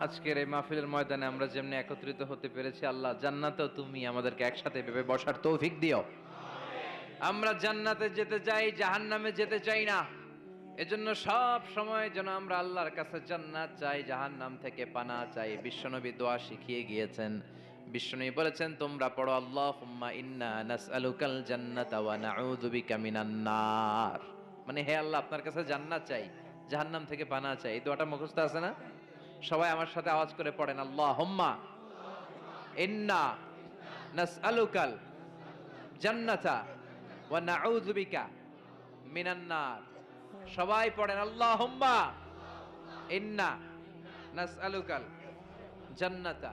আজকের এই মাহফিলের ময়দানে আমরা যেমনি একত্রিত হতে পেরেছি, আল্লাহ জান্নাতেও তুমি আমাদেরকে একসাথে ভেবে বসার তৌফিক দিও। আমরা জান্নাতে যেতে চাই, জাহান্নামে যেতে চাই না। এজন্য সব সময় যেন আমরা আল্লাহর কাছে জান্নাত চাই, জাহান্নাম থেকে পানা চাই। বিশ্বনবী দোয়া শিখিয়ে গিয়েছেন। বিশ্বনবী বলেছেন, তোমরা পড়ো, আল্লাহুম্মা ইন্না নাসআলুকাল জান্নাতা ওয়া নাউযু বিকা মিনান নার। মানে হে আল্লাহ, আপনার কাছে জান্নাত চাই, জাহান্নাম থেকে পানা চাই। এই দোয়াটা মুখস্থ আছে না? সবাই আমার সাথে আওয়াজ করে পড়েন, আল্লাহুম্মা ইন্না নাসআলুকাল জান্নাতা ওয়া নাউযু বিকা মিনান নার। সবাই পড়েন, আল্লাহুম্মা ইন্না নাসআলুকাল জান্নাতা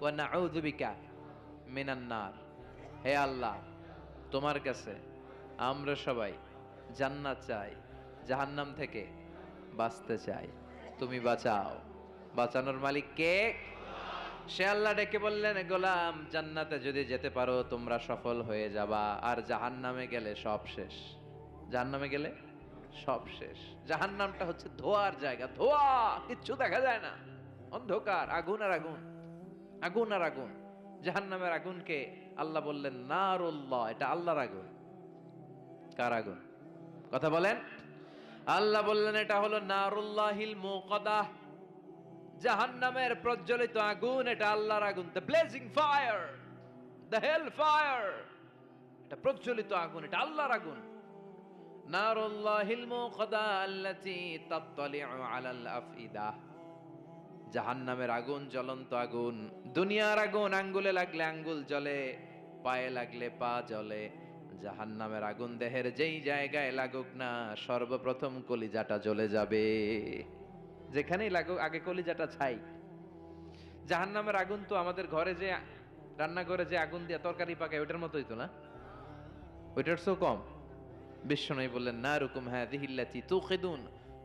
ওয়া নাউযু বিকা মিনান নার। হে আল্লাহ, তোমার কাছে আমরা সবাই জান্নাত চাই, জাহান্নাম থেকে বাঁচতে চাই। তুমি বাঁচাও। বাঁচানোর মালিক কে? সে আল্লাহ ডেকে বললেন, গোলাম, জান্নাতে যদি যেতে পারো, তোমরা সফল হয়ে যাবা। আর জাহান্নামে গেলে সব শেষ। জাহান্নামে গেলে সব শেষ। জাহান্নামটা হচ্ছে ধোয়ার জায়গা। ধোয়া! কিচ্ছু দেখা যায় না। অন্ধকার, আগুন আর আগুন। আগুন আর আগুন। জাহান জাহান্নামের আগুনকে আল্লাহ বললেন না নারুল্লাহ এটা আল্লাহর আগুন। কার আগুন? কথা বলেন। আল্লাহ বললেন, এটা হলো নারুল্লাহিল মুকাদাহ। জাহান্নামের প্রজ্বলিত আগুন, এটা আল্লাহর আগুন। The blazing fire the hell fire এটা প্রজ্বলিত আগুন, এটা আল্লাহর আগুন। নারুল্লাহিল মুকাদা আল্লাতী তাত্তালিউ আলাল আফইদাহ জাহান্নামের আগুন, জ্বলন্ত আগুন। দুনিয়ার আগুন, আঙ্গুলে লাগলে আঙ্গুল জ্বলে, পায়ে লাগলে পা জ্বলে। জাহান্নামের আগুন দেহের যেই জায়গায় লাগুক না, সর্বপ্রথম কলিজাটা জ্বলে যাবে। যেখানেই লাগুক আগে কলিজাটা ছাই। জাহান্নামের আগুন তো আমাদের ঘরে যে রান্না করে যে আগুন দিয়ে তরকারি পাকায়, ওইটার মতোই তো না? ওইটার সো কম। বিশ্বনবী বললেন না রুকুম হ্যাঁ দিহিল্লাতি তুখিদুন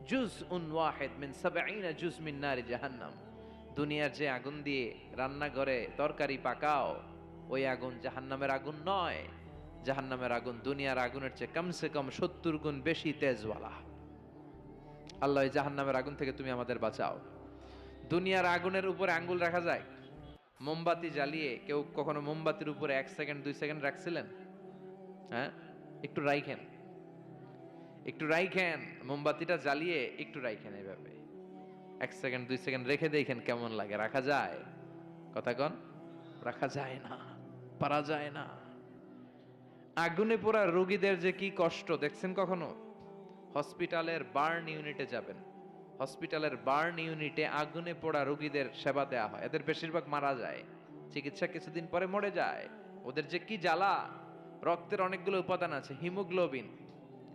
জুজ উন ওয়াহেদ মিন সাবঈনা জুজ মিন নারি জাহান্নাম। দুনিয়ার যে আগুন দিয়ে রান্নাঘরে তরকারি পাকাও, ওই আগুন জাহান্নামের আগুন নয়। জাহান্নামের আগুন দুনিয়ার আগুনের চেয়ে কমসে কম সত্তর গুণ বেশি তেজওয়ালা। আল্লাহ এই জাহান্নামের আগুন থেকে তুমি আমাদের বাঁচাও। দুনিয়ার আগুনের উপরে আঙ্গুল রাখা যায়? মোমবাতি জ্বালিয়ে কেউ কখনো মোমবাতির উপরে এক সেকেন্ড, দুই সেকেন্ড রাখছিলেন? হ্যাঁ? একটু রাইখেন। একটু রাইখেন। মোমবাতিটা জ্বালিয়ে একটু রাইখেন এইভাবে। এক সেকেন্ড, দুই সেকেন্ড রেখে দেখেন কেমন লাগে। রাখা যায়? কথা কন। রাখা যায় না। পারা যায় না। আগুনে পোড়া রোগীদের যে কি কষ্ট, দেখছেন কখনো? হসপিটালের বার্ন ইউনিটে যাবেন। হসপিটালের বার্ন ইউনিটে আগুনে পোড়া রোগীদের সেবা দেওয়া হয়। এদের বেশিরভাগ মারা যায়। চিকিৎসা কিছুদিন পরে মরে যায়। ওদের যে কি জ্বালা? রক্তের অনেকগুলো উপাদান আছে, হিমোগ্লোবিন,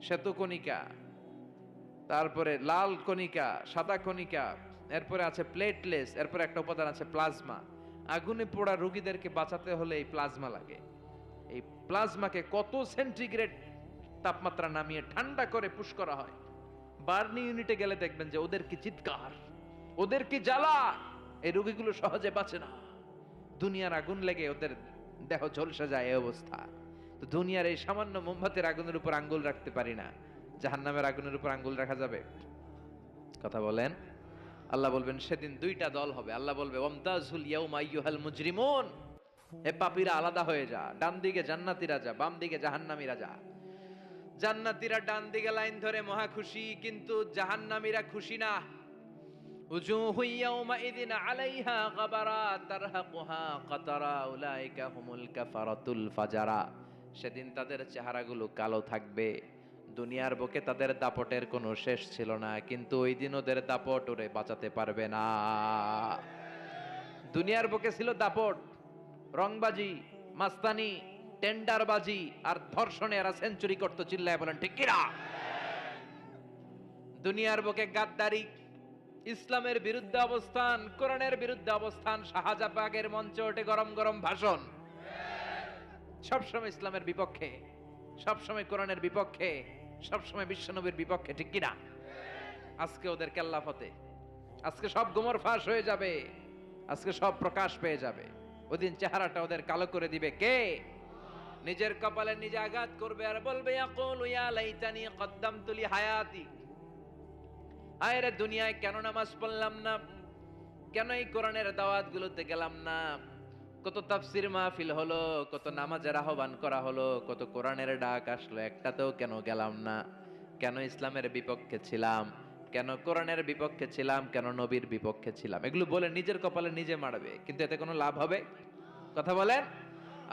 শ্বেতকণিকা, তারপরে লাল কণিকা, সাদা কণিকা, এরপরে আছে প্লেটলেস, এরপরে একটা উপাদান আছে প্লাজমা। আগুনে পোড়া রোগীদেরকে বাঁচাতে হলে এই প্লাজমা লাগে। এই প্লাজমাকে কত সেন্টিগ্রেড তাপমাত্রা নামিয়ে ঠান্ডা করে পুশ করা হয়। বার্নি ইউনিটে গেলে দেখবেন যে ওদের কি চিৎকার, ওদের কি জ্বালা, এই রোগীগুলো সহজে বাঁচে না। দুনিয়ার আগুন লেগে ওদের দেহ ঝলসে যায় এই অবস্থা। তো দুনিয়ার এই সামান্য মোমবাতির আগুনের উপর আঙ্গুল রাখতে পারি না। জাহান্নামের আগুনের উপর আঙ্গুল রাখা যাবে? কথা বলেন। আল্লাহ বলবেন, সেদিন দুইটা দল হবে। আল্লাহ বলবে ওমতাজুল ইয়াউমা মুজরিমুন। হে পাপীরা আলাদা হয়ে যা। ডান দিকে জান্নাতীরা যা, বাম দিকে জাহান্নামীরা যা। জান্নাতীরা ডান দিকে লাইন ধরে মহা খুশি, কিন্তু জাহান্নামীরা খুশি না। সেদিন তাদের চেহারাগুলো কালো থাকবে। দুনিয়ার বুকে তাদের দাপটের কোনো শেষ ছিল না, কিন্তু ওই দিন ওদের দাপট ওরে বাঁচাতে পারবে না। দুনিয়ার বুকে ছিল দাপট, রংবাজি, মাস্তানি টেন্ডারবাজি আর ধর্ষণে এরা সেঞ্চুরি করতো চিল্লায় বলেন, ঠিক কিনা? দুনিয়ার বুকে গাদ্দারি, ইসলামের বিরুদ্ধে অবস্থান, কোরআনের বিরুদ্ধে অবস্থান, শাহজাপাগের মঞ্চে ওঠে গরম গরম ভাষণ। সবসময় ইসলামের বিপক্ষে, সবসময় কোরআনের বিপক্ষে, সবসময় বিশ্বনবীর বিপক্ষে, ঠিক কিনা? আজকে ওদের কেল্লাফতে আজকে সব গোমর ফাঁস হয়ে যাবে, আজকে সব প্রকাশ পেয়ে যাবে। ওদিন চেহারাটা ওদের কালো করে দিবে। কে? নিজের কপালে নিজে আঘাত করবে আর বলবে, ইয়াকুল ইয়া লাইতানি কদ্দামতু লি হায়াতি। আয়রে দুনিয়ায় কেন নামাজ পড়লাম না? কেন এই কোরআনের দাওয়াতগুলোতে গেলাম না? কত তাফসির মাহফিল হলো, কত নামাজের আহ্বান করা হলো, কত কোরআনের ডাক আসলো, একটাতেও কেন গেলাম না? কেন ইসলামের বিপক্ষে ছিলাম? কেন কোরআনের বিপক্ষে ছিলাম? কেন নবীর বিপক্ষে ছিলাম? এগুলো বলে নিজের কপালে নিজে মারবে কিন্তু এতে কোনো লাভ হবে? কথা বলেন?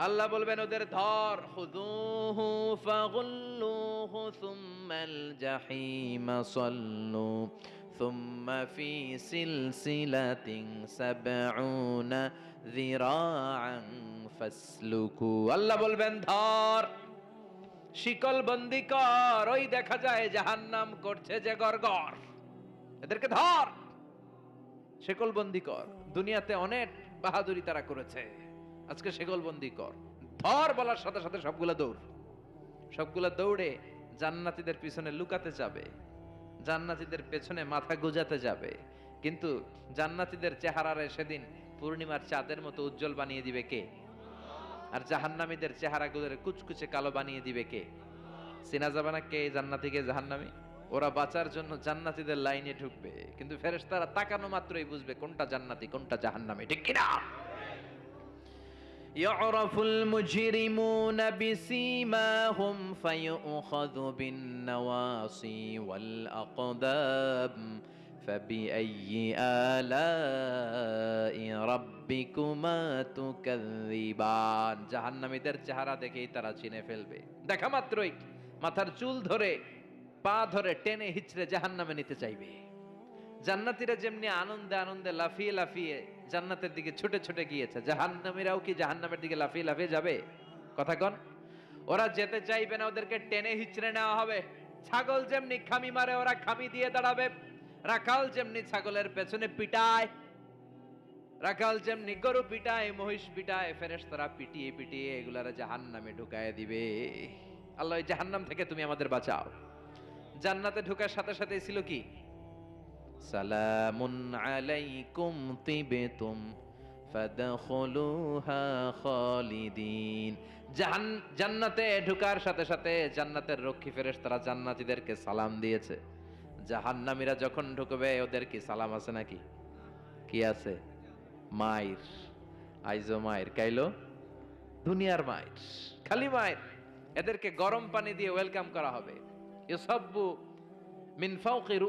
আল্লাহ বলবেন, ওদের ধর খুদুহু ফাগুল্লুহু সুম্মাল জাহিমা সাল্লু, সুম্মা ফি সিলসিলাতিন সাবউনা যিরাআন ফাসলুকু। আল্লাহ বলবেন, ধর শিকল বন্দি কর, ওই দেখা যায় জাহান্নাম করছে যে গরগর এদেরকে ধর শিকল বন্দি কর। দুনিয়াতে অনেক বাহাদুরি তারা করেছে। আজকে শিকল বন্দি কর। ধর বলার সাথে সাথে সবগুলা দৌড়। সবগুলা দৌড়ে জান্নাতীদের পিছনে লুকাতে যাবে। জান্নাতীদের পেছনে মাথা গুজাতে যাবে। কিন্তু জান্নাতীদের চেহারারে সেদিন পূর্ণিমার চাঁদের মতো উজ্জ্বল বানিয়ে দিবে কে? আর জাহান্নামীদের চেহারাগুলোর কুচকুচে কালো বানিয়ে দিবে কে? চেনা যাবে না কে জান্নাতিকে জাহান্নামি? ওরা বাঁচার জন্য জান্নাতীদের লাইনে ঢুকবে। কিন্তু ফেরেশতারা তাকানো মাত্রই বুঝবে কোনটা জান্নাতি, কোনটা জাহান্নামি। ঠিক কিনা? يعرف المجرمون بسيماهم فيؤخذ بالنواصي والأقدام فبأي آلاء ربكما تكذبان জাহান্নামীদের চেহারা দেখেই তারা চিনে ফেলবে দেখা মাত্রই মাথার চুল ধরে পা ধরে টেনে হিচড়ে জাহান্নামে নিতে চাইবে জান্নাতীরা যেমনি আনন্দে আনন্দে লাফিয়ে লাফিয়ে জান্নাতের দিকে ছুটে ছুটে গিয়েছে। জাহান্নামীরাও কি জাহান্নামের দিকে লাফিয়ে লাফিয়ে যাবে? কথা কন। ওরা যেতে চাইবে না, ওদেরকে টেনে হিচড়ে নেওয়া হবে। ছাগল যেমনি খামি মারে, ওরা খামি দিয়ে দাঁড়াবে। রাখাল যেমনি ছাগলের পেছনে পিটায়, রাখাল যেমনি গরু পিটায়, মহিষ পিটায় ফেরেস তারা পিটিয়ে পিটিয়ে এগুলারা জাহান্নামে ঢুকায় দিবে। আল্লাহ জাহান্নাম থেকে তুমি আমাদের বাঁচাও। জান্নাতে ঢোকার সাথে সাথে ছিল কি? সালামুন আলাইকুম তিবেতুম জাহান, জান্নাতে ঢুকার সাথে সাথে জান্নাতের রক্ষী ফেরেশতারা জান্নাতীদেরকে সালাম দিয়েছে। জাহান্নামীরা যখন ঢুকবে, ওদের কি সালাম আছে নাকি? কি আছে? মায়ের। আইজো মায়ের, কাইলো? দুনিয়ার মায়ের। খালি মায়ের। এদেরকে গরম পানি দিয়ে ওয়েলকাম করা হবে। ইউসাব্বু মিন ফাওকি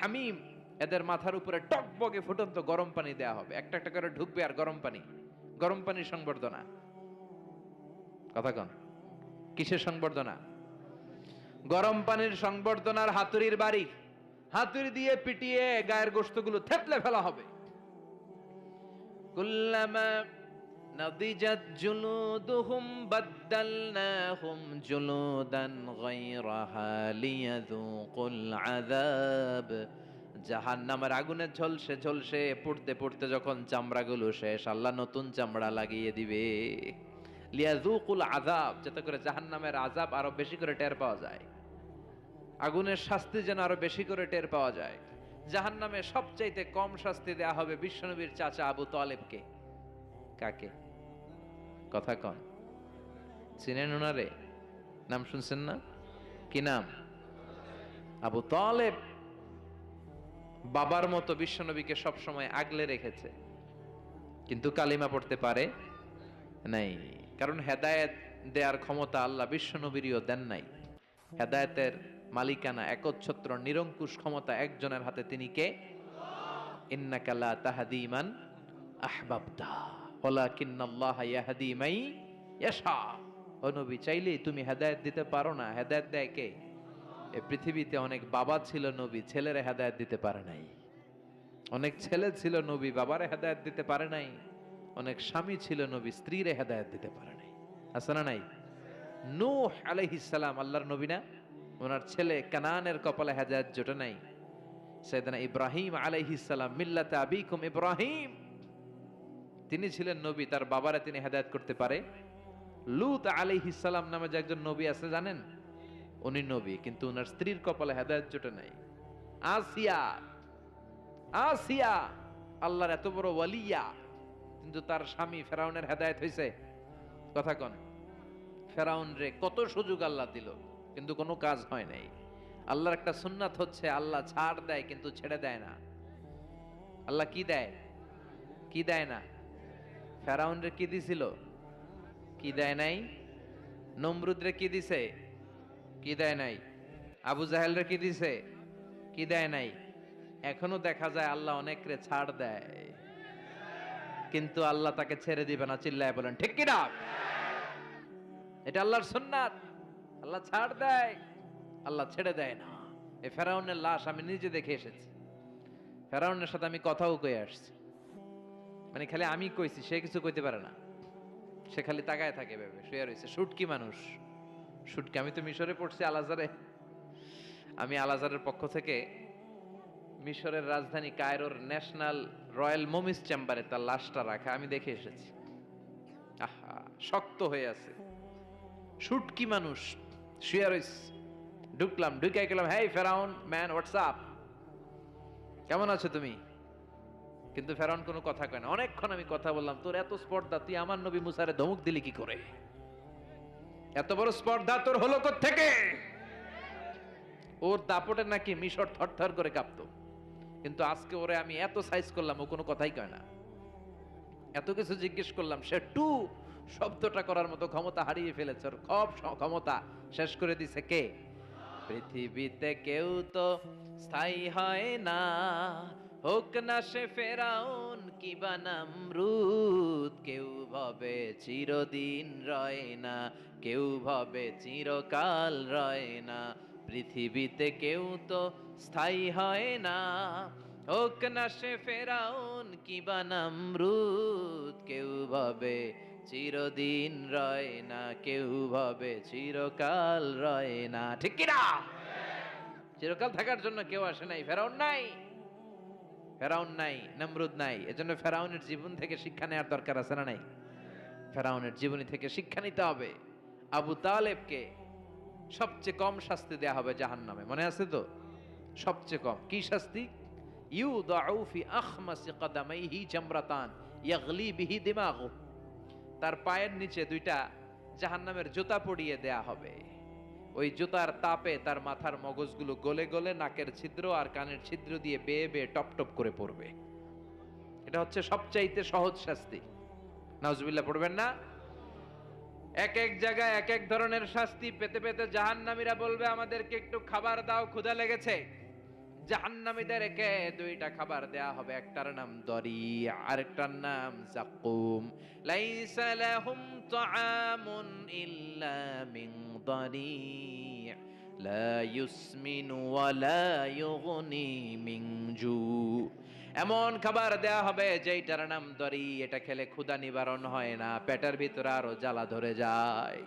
হামিম। এদের মাথার উপরে টকবগে ফুটন্ত গরম পানি দেয়া হবে একটা একটা করে ঢুকবে আর গরম পানি গরম পানির সংবর্ধনা কথা কন কিসের সংবর্ধনা গরম পানির সংবর্ধনার হাতুড়ির বাড়ি হাতুড়ি দিয়ে পিটিয়ে গায়ের গোস্তগুলো থেতলে ফেলা হবে কুল্লামা نضجت جلودهم بدلناهم جلودا غيرها ليذوقوا العذاب জাহান্নামের আগুনে ঝলসে ঝলসে, পড়তে পড়তে যখন চামড়াগুলো শেষ, আল্লাহ নতুন চামড়া লাগিয়ে দিবে। লিয়াজুকুল আযাব, যাতে করে জাহান্নামের আযাব আরও বেশি করে টের পাওয়া যায়। আগুনের শাস্তি যেন আরও বেশি করে টের পাওয়া যায়। জাহান্নামে সবচাইতে কম শাস্তি দেয়া হবে বিশ্বনবীর চাচা আবু তালেবকে। কাকে? কথা কন। চিনেন ওনারে নাম শুনছেন না? কি নাম? আবু তালেব। বাবার মতো বিশ্বনবীকে সবসময় আগলে রেখেছে। কিন্তু কালিমা পড়তে পারে নাই। কারণ হেদায়েত দেওয়ার ক্ষমতা আল্লাহ বিশ্বনবীরও দেন নাই। হেদায়েতের মালিকানা, একচ্ছত্র, নিরঙ্কুশ ক্ষমতা একজনের হাতে তিনি কে? ইন্নাকালা তাহাদিমান আহবাবদা ওলাকিন্নাল্লাহ ইয়াহদি মাই ও নবী, চাইলেই তুমি হেদায়েত দিতে পারো না। হেদায়েত দেয় কে? এ পৃথিবীতে অনেক বাবা ছিল নবী, ছেলেরা হেদায়ত দিতে পারে নাই। অনেক ছেলে ছিল নবী, বাবারে হেদায়ত দিতে পারে নাই। অনেক স্বামী ছিল নবী, স্ত্রীরে হেদায়ত দিতে পারে নাই। আছে না নাই? নূহ আলাইহিস সালাম, আল্লাহর নবী না? ওনার ছেলে কানানের কপালে হেদায়ত জোটে নাই। সাইয়েদনা ইব্রাহিম আলাইহিস সালাম, মিল্লাতে আবিকুম ইব্রাহিম। তিনি ছিলেন নবী, তার বাবারা তিনি হেদায়ত করতে পারে। লুত আলাইহিস সালাম নামে যে একজন নবী আছে, জানেন? উনি নবী, কিন্তু ওনার স্ত্রীর কপালে হেদায়েত জোটে নাই। আসিয়া আসিয়া, আল্লাহর এত বড় ওয়ালিয়া, কিন্তু তার স্বামী ফেরাউনের হেদায়েত হয়েছে কথা কন, ফেরাউন রে কত সুযোগ আল্লাহ দিল, কিন্তু কোনো কাজ হয় নাই। আল্লাহর একটা সুন্নাত হচ্ছে, আল্লাহ ছাড় দেয়, কিন্তু ছেড়ে দেয় না। আল্লাহ কি দেয়? কি দেয় না? ফেরাউনরে কি দিছিল? কি দেয় নাই? নমরুদরে কি দিছে? কি দেয় নাই? আবু জাহেলরে কি দিছে? কি দেয় নাই? এখনও দেখা যায় আল্লাহ অনেকরে ছাড় দেয়। কিন্তু আল্লাহ তাকে ছেড়ে দিবে না, চিল্লায় বলেন, ঠিক কি না এটা আল্লাহর সুন্নাত। আল্লাহ ছাড় দেয়, আল্লাহ ছেড়ে দেয় না। এই ফেরাউনের লাশ আমি নিজে দেখে এসেছি। ফেরাউনের সাথে আমি কথাও কয়ে আসছি। মানে খালি আমি কইছি, সে কিছু কইতে পারে না। সে খালি তাকায় থাকে ভেবে শুয়ে রয়েছে। শুটকি মানুষ। শুটকি, আমি তো মিশরে পড়ছি আলাজারে আমি আলাজারের পক্ষ থেকে মিশরের রাজধানী কায়রোর ন্যাশনাল রয়্যাল মোমিস চেম্বারে তার লাশটা রাখা, আমি দেখে এসেছি। আহা, শক্ত হয়ে আছে। শুটকি মানুষ, শুয়ে ঢুকলাম ঢুকে গেলাম হ্যাঁ ফেরাউন, ম্যান হোয়াটসঅ্যাপ কেমন আছো তুমি? কিন্তু ফেরাউন কোনো কথা কয় না। অনেকক্ষণ আমি কথা বললাম, তোর এত স্পর্ধা, তুই আমার নবী মুসারে ধমক দিলি কি করে? এত বড় স্পর্ধা তোর হলো থেকে ওর দাপটে নাকি মিশর থরথর করে কাঁপতো। কিন্তু আজকে ওরে আমি এত সাইজ করলাম, ও কোনো কথাই কয় না। এত কিছু জিজ্ঞেস করলাম, সে টু শব্দটা করার মতো ক্ষমতা হারিয়ে ফেলেছে। ওর সব ক্ষমতা শেষ করে দিছে কে? পৃথিবীতে কেউ তো স্থায়ী হয় না। হোক না সে ফেরাউন কি বানামরুদ কেউ ভাবে চিরদিন রয় না, কেউ ভাবে চিরকাল রয় না, পৃথিবীতে কেউ তো স্থায়ী হয় না। হোক না সে ফেরাউন কি বানামরুদ কেউ ভাবে চিরদিন রয় না, কেউ ভাবে চিরকাল রয় না। ঠিক কি না চিরকাল থাকার জন্য কেউ আসে নাই, ফেরাউন নাই। ফেরাউন নাই, নমরুদ নাই, এজন্য ফেরাউনের জীবন থেকে শিক্ষা নেওয়ার দরকার আছে না নাই? ফেরাউনের জীবনী থেকে শিক্ষা নিতে হবে। আবু তালেবকে সবচেয়ে কম শাস্তি দেয়া হবে জাহান নামে মনে আছে তো? সবচেয়ে কম। কি শাস্তি? ইউ দাউফি আখমাসি কদামাইহি জামরাতান, ইয়াগলি বিহি দিমাগু। তার পায়ের নিচে দুইটা জাহান্নামের জুতা পরিয়ে দেয়া হবে। ওই জুতার তাপে তার মাথার মগজগুলো গলে গলে নাকের ছিদ্র আর কানের ছিদ্র দিয়ে বেয়ে বেয়ে টপ টপ করে পড়বে। এটা হচ্ছে সবচাইতে সহজ শাস্তি। নাউজুবিল্লাহ, পড়বেন না? এক এক জায়গায় এক এক ধরনের শাস্তি পেতে পেতে জাহান্নামীরা বলবে, আমাদেরকে একটু খাবার দাও, ক্ষুধা লেগেছে। জাহান্নামীদেরকে দুইটা খাবার দেয়া হবে, একটার নাম দরি, আরেকটার নাম জাকুম। লাইসা লাহুম তাআমুন ইল্লা মিন লা ইউসমিনু ওয়া লা ইউগনি মিন জু এমন খাবার দেয়া হবে যেইটার নাম দরি, এটা খেলে ক্ষুধা নিবারণ হয় না, পেটের ভিতরে আরও জ্বালা ধরে যায়।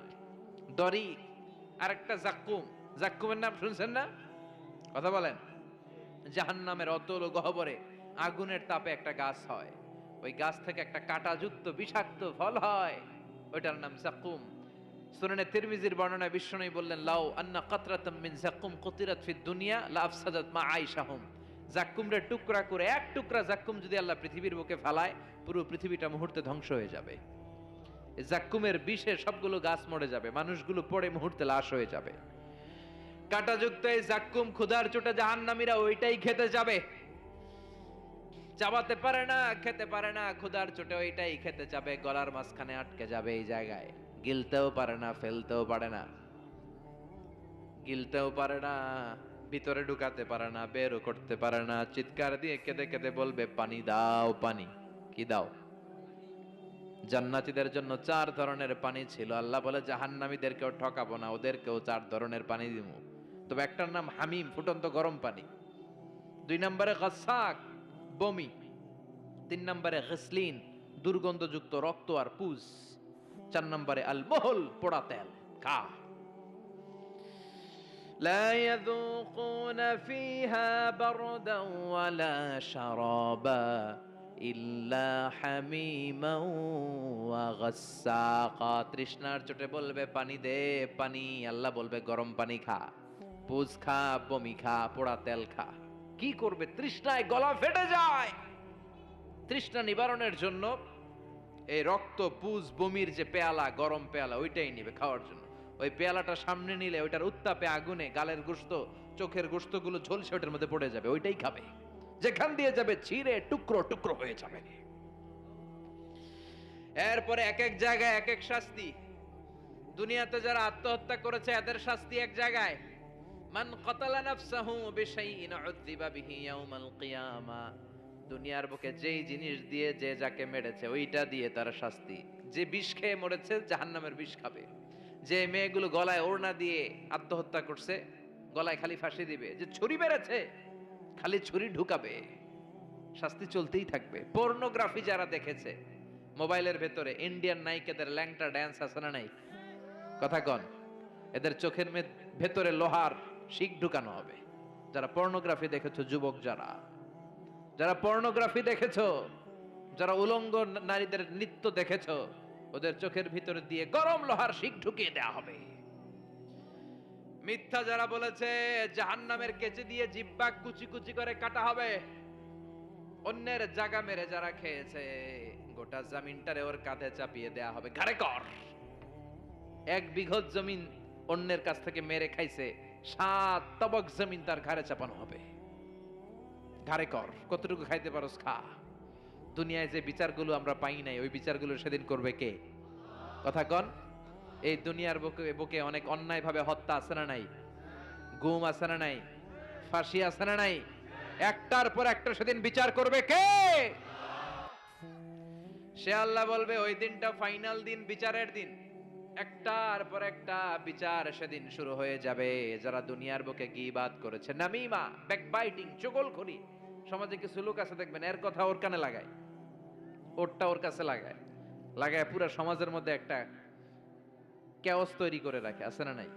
দরি আর একটা জাক্কুম। জাক্কুমের নাম শুনছেন না? কথা বলেন। জাহান্নামের অতল গহবরে আগুনের তাপে একটা গাছ হয়। ওই গাছ থেকে একটা কাঁটাযুক্ত বিষাক্ত ফল হয়। ওইটার নাম জাক্কুম। সুনানে তিরমিজির বর্ণনায় বিষ্ণুই বললেন, লাউ আন্না কাতরাতাম মিন জাক্কুম কুতিরাত ফিদ দুনিয়া, লা আফসাদাত মা আইশাহুম জাক্কুমরে টুকরা করে, এক টুকরা জাক্কুম যদি আল্লাহ পৃথিবীর বুকে ফেলায়, পুরো পৃথিবীটা মুহূর্তে ধ্বংস হয়ে যাবে। জাক্কুমের বিষে সবগুলো গাছ মরে যাবে, মানুষগুলো পড়ে মুহূর্তে লাশ হয়ে যাবে। কাঁটাযুক্ত এই জাক্কুম ক্ষুধার চোটে জাহান্নামীরা ওইটাই খেতে যাবে। চাবাতে পারে না, খেতে পারে না, ক্ষুধার চোটে ওইটাই খেতে যাবে, গলার মাঝখানে আটকে যাবে এই জায়গায়। গিলতেও পারে না ফেলতেও পারে না গিলতেও পারে না ভিতরে ঢুকাতে পারে না বেরও করতে পারে না চিৎকার দিয়ে কেঁদে কেঁদে বলবে পানি দাও পানি কি দাও জান্নাতীদের জন্য চার ধরনের পানি ছিল আল্লাহ বলে জাহান্নামীদেরকেও ঠকাবো না ওদেরকেও চার ধরনের পানি দিব তবে একটার নাম হামিম ফুটন্ত গরম পানি দুই নম্বরে গাসাক বমি তিন নম্বরে গসলিন দুর্গন্ধযুক্ত রক্ত আর পুজ চার নম্বরে আল মহল পোড়া তেল খা لا يذوقون فيها بردا ولا شرابا إلا حميما وغساقا তৃষ্ণার চোটে বলবে পানি দে পানি আল্লাহ বলবে গরম পানি খা পুজ খা বমি খা পোড়া তেল খা কি করবে তৃষ্ণায় গলা ফেটে যায় তৃষ্ণা নিবারণের জন্য এই রক্ত, পুজ, বমির যে পেয়ালা, গরম পেয়ালা, ওইটাই নিবে খাওয়ার জন্য। ওই পেয়ালাটা সামনে নিলে ওইটার উত্তাপে, আগুনে, গালের গোস্ত চোখের গোস্তগুলো ঝলসে ওটার মধ্যে পড়ে যাবে, ওইটাই খাবে। যেখান দিয়ে যাবে ছিঁড়ে, টুকরো টুকরো হয়ে যাবে। এরপরে এক এক জায়গায় এক এক শাস্তি। দুনিয়াতে যারা আত্মহত্যা করেছে, এদের শাস্তি এক জায়গায়। মান কতালা নাফসাহু বিশাইইন উযযিবা বিহি ইয়াউমাল কিয়ামা। দুনিয়ার বুকে যেই জিনিস দিয়ে যে যাকে মেরেছে, ওইটা দিয়ে তার শাস্তি। যে বিষ খেয়ে মরেছে, জাহান্নামের বিষ খাবে। যে মেয়েগুলো গলায় ওড়না দিয়ে আত্মহত্যা করছে, গলায় খালি ফাঁসি দিবে। যে ছুরি মেরেছে, খালি ছুরি ঢুকাবে। শাস্তি চলতেই থাকবে। পর্নোগ্রাফি যারা দেখেছে, মোবাইলের ভেতরে, ইন্ডিয়ান নায়িকাদের ল্যাংটা ড্যান্স আছে না নাই? কথা কন, এদের চোখের ভেতরে লোহার শিখ ঢুকানো হবে। যারা পর্নোগ্রাফি দেখেছ, যুবক যারা। যারা পর্নোগ্রাফি দেখেছ, যারা উলঙ্গ নারীদের নৃত্য দেখেছ, ওদের চোখের ভিতরে দিয়ে গরম লোহার শিক ঢুকিয়ে দেওয়া হবে। মিথ্যা যারা বলেছে, জাহান্নামের কেচে দিয়ে জিব্বা কুচি কুচি করে কাটা হবে, অন্যের জায়গা মেরে যারা খেয়েছে, গোটা জমিনটারে ওর কাঁধে চাপিয়ে দেয়া হবে। ঘাড়ে কর। এক বিঘত জমিন অন্যের কাছ থেকে মেরে খাইছে, সাত তবক জমিন তার ঘাড়ে চাপানো হবে। ঘাড়ে কর, কতটুকু খাইতে পারোস খা। দুনিয়ায় যে বিচারগুলো আমরা পাই নাই, ওই বিচারগুলো সেদিন করবে কে? কথা কন, এই দুনিয়ার বুকে বুকে অনেক অন্যায় ভাবে হত্যা আছে না নাই? গুম আছে না নাই? ফাঁসি আছে না নাই? একটার পর একটা সেদিন বিচার করবে কে? সে আল্লাহ বলবে, ওই দিনটা ফাইনাল দিন, বিচারের দিন। একটার পর একটা বিচার সেদিন শুরু হয়ে যাবে। যারা দুনিয়ার বুকে গিবাদ করেছে। নামিমা, ব্যাকবাইটিং চগলখড়ি সমাজে কিছু লোক আছে, দেখবেন, এর কথা ওর কানে লাগায়। ওরটা ওর কাছে লাগায়। লাগায় পুরো সমাজের মধ্যে একটা কেওস তৈরি করে রাখে, আছে না নাই?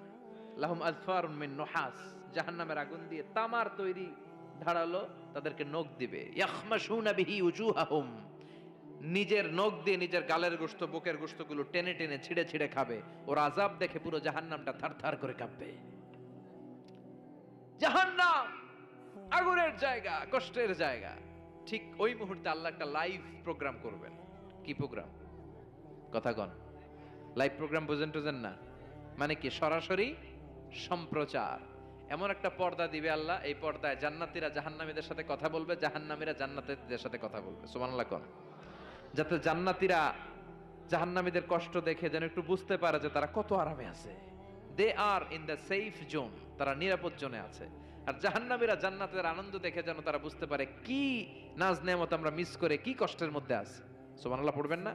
লাহুম আজফার মিন নহাস। জাহান্নামের আগুন দিয়ে তামার তৈরি ধারালো তাদেরকে নখ দিবে। ইয়াখমাশুনা বিহি উজুহাহুম। নিজের নখ দিয়ে নিজের গালের গোস্ত বুকের গোস্তগুলো টেনে টেনে ছিঁড়ে ছিঁড়ে খাবে। ওর আজাব দেখে পুরো জাহান্নামটা থার থার করে কাঁপবে। জাহান্নাম আগুনের জায়গা, কষ্টের জায়গা। ঠিক ওই মুহূর্তে আল্লাহ একটা লাইভ প্রোগ্রাম করবেন। কি প্রোগ্রাম কথা কন। লাইভ প্রোগ্রাম বুঝেন টুঝেন না? মানে কি? সরাসরি সম্প্রচার। এমন একটা পর্দা দিবে আল্লাহ, এই পর্দায় জান্নাতীরা জাহান্নামীদের সাথে কথা বলবে, জাহান্নামীরা জান্নাতীদের সাথে কথা বলবে। সুবহানাল্লাহ কোন। যাতে জান্নাতীরা জাহান্নামীদের কষ্ট দেখে যেন একটু বুঝতে পারে যে তারা কত আরামে আছে। They are in the safe zone তারা নিরাপদ জোনে আছে। আর জাহান্নামীরা জান্নাতের আনন্দ দেখে যেন তারা বুঝতে পারে কি নাজ নেমত আমরা মিস করে, কি কষ্টের মধ্যে আছে। সুবহানাল্লাহ, পড়বেন না?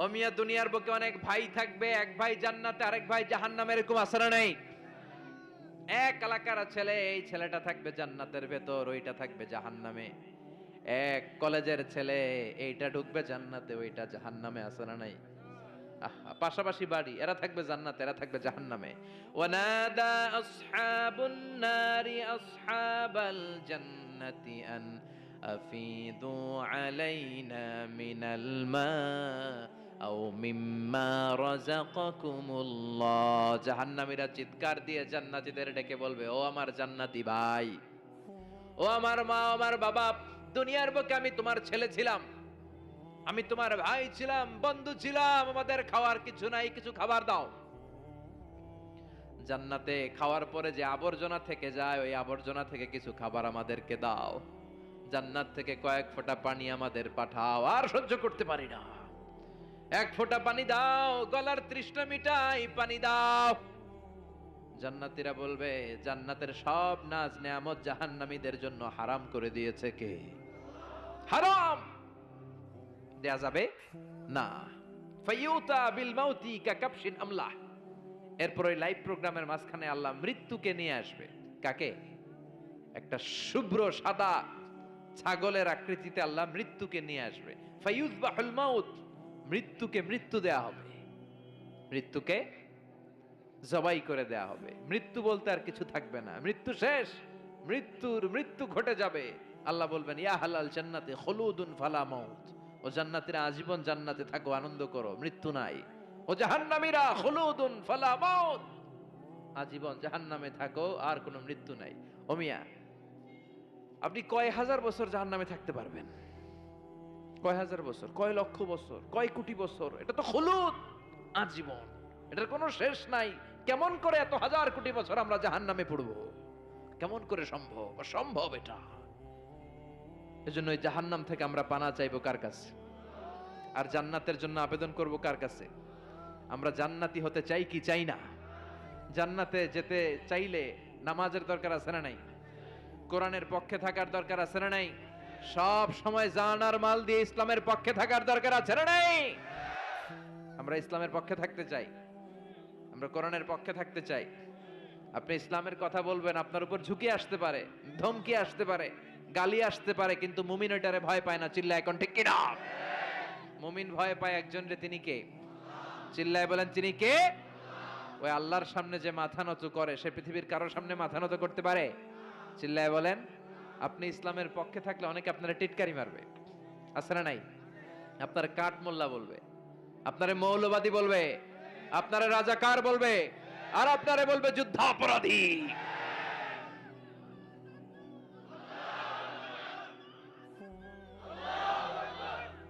ও মিয়া, দুনিয়ার বুকে অনেক ভাই থাকবে, এক ভাই জান্নাতে, আরেক ভাই জাহান্নামে, এরকম আসারা নেই? এক এলাকার ছেলে, এই ছেলেটা থাকবে জান্নাতের ভেতর, ওইটা থাকবে জাহান্নামে। এক কলেজের ছেলে, এইটা ঢুকবে জান্নাতে, ওইটা জাহান্নামে, আছে না নাই? পাশাপাশি বাড়ি, এরা থাকবে জান্নাতে, এরা থাকবে জাহান্নামে। ওয়ানাদা আসহাবুন নারি আসহাবাল জান্নাতি আন মিনাল মা আও চিৎকার দিয়ে জান্নাতীদের ডেকে বলবে, ও আমার জান্নাতি ভাই, ও আমার মা আমার বাবা দুনিয়ার বুকে আমি তোমার ছেলে ছিলাম। আমি তোমার ভাই ছিলাম, বন্ধু ছিলাম, আমাদের খাওয়ার কিছু নাই, কিছু খাবার দাও। জান্নাতে খাওয়ার পরে যে আবর্জনা থেকে যায়, ওই আবর্জনা থেকে কিছু খাবার আমাদেরকে দাও। জান্নাত থেকে কয়েক ফোঁটা পানি আমাদের পাঠাও, আর সহ্য করতে পারি না। এক ফোঁটা পানি দাও, গলার তৃষ্ণা মিটাই পানি দাও। জান্নাতীরা বলবে, জান্নাতের সব নাজ নেয়ামত জাহান্নামীদের জন্য হারাম করে দিয়েছে কে? হারাম! দেয়া যাবে? না। ফাইয়ুতা বিল মাউতি এরপর ওই লাইভ প্রোগ্রামের মাঝখানে আল্লাহ মৃত্যুকে নিয়ে আসবে। কাকে? একটা শুভ্র, সাদা, ছাগলের আকৃতিতে আল্লাহ মৃত্যুকে নিয়ে আসবে। ফাইয়ুযবাহুল মাউত, মৃত্যুকে মৃত্যু দেয়া হবে। মৃত্যুকে জবাই করে দেয়া হবে। মৃত্যু বলতে আর কিছু থাকবে না। মৃত্যু শেষ। মৃত্যুর মৃত্যু ঘটে যাবে। আল্লাহ বলবেন, ইয়া হালাল জান্নাতে হলুদুন ফালা মাউত। ও জান্নাতীরা আজীবন জান্নাতে থাকো, আনন্দ করো, মৃত্যু নাই। ও জাহান্নামীরা হলুদুন ফালা মাউত। আজীবন জাহান্নামে থাকো, আর কোনো মৃত্যু নাই। ও মিয়া, আপনি কয় হাজার বছর জাহান্নামে থাকতে পারবেন? কয় হাজার বছর, কয় লক্ষ বছর, কয় কোটি বছর? এটা তো হলুদ আজীবন। এটার কোনো শেষ নাই। কেমন করে এত হাজার কোটি বছর আমরা জাহান নামে পড়ব? কেমন করে সম্ভব? অসম্ভব এটা। এজন্য ওই জাহান্নাম থেকে আমরা পানা চাইব কার কাছে? আর জান্নাতের জন্য আবেদন করব কার কাছে? আমরা জান্নাতি হতে চাই কি চাই না? জান্নাতে যেতে চাইলে নামাজের দরকার আছে না নাই? কোরআনের পক্ষে থাকার দরকার আছে না নাই? সব সময় জানার মাল দিয়ে ইসলামের পক্ষে থাকার দরকার আছে না নাই? আমরা ইসলামের পক্ষে থাকতে চাই। আমরা কোরআনের পক্ষে থাকতে চাই। আপনি ইসলামের কথা বলবেন, আপনার উপর ঝুঁকি আসতে পারে, ধমকি আসতে পারে, গালি আসতে পারে, কিন্তু মুমিন ওইটারে ভয় পায় না চিল্লা এখন ঠিক কিনা? মুমিন ভয় পায় একজন রে, তিনি কে? চিল্লায় বলেন, তিনি কে? ওই আল্লাহর সামনে যে মাথা নত করে, সে পৃথিবীর কারোর সামনে মাথা নত করতে পারে? চিল্লায় বলেন, আপনি ইসলামের পক্ষে থাকলে অনেকে আপনারা টিটকারি মারবে। আছে না নাই? আপনার কাঠ মোল্লা বলবে, আপনারে মৌলবাদী বলবে আপনারে রাজাকার বলবে? আর আপনারে বলবে যুদ্ধাপরাধী।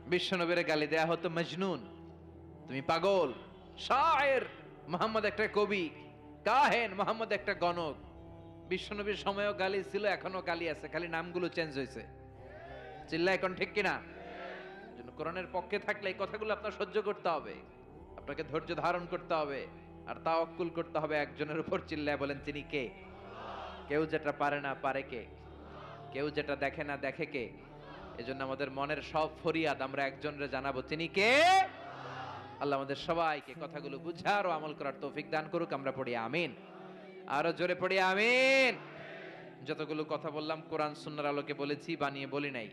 বিশ্বনবীরে গালি দেয়া হতো মজনুন। তুমি পাগল, শায়ের মোহাম্মদ একটা কবি, কাহেন মোহাম্মদ একটা গণক। বিশ্বনবীর সময়ও গালি ছিল এখনও গালি আছে, খালি নামগুলো চেঞ্জ হয়েছে। চিল্লা এখন ঠিক কিনা? কোরআনের পক্ষে থাকলে এই কথাগুলো আপনার সহ্য করতে হবে। আপনাকে ধৈর্য ধারণ করতে হবে আর তাওয়াক্কুল করতে হবে একজনের উপর চিল্লায় বলেন, তিনি কে? কেউ যেটা পারে না পারে কে? কেউ যেটা দেখে না দেখে কে? এজন্য আমাদের মনের সব ফরিয়াদ আমরা একজনরে জানাব, তিনি কে? আল্লাহ আমাদের সবাইকে কথাগুলো বুঝার ও আমল করার তৌফিক দান করুক, আমরা পড়ি আমিন। আরও জোরে পড়ি, আমিন। যতগুলো কথা বললাম, কোরআন, সুন্নার আলোকে বলেছি, বানিয়ে বলি নাই।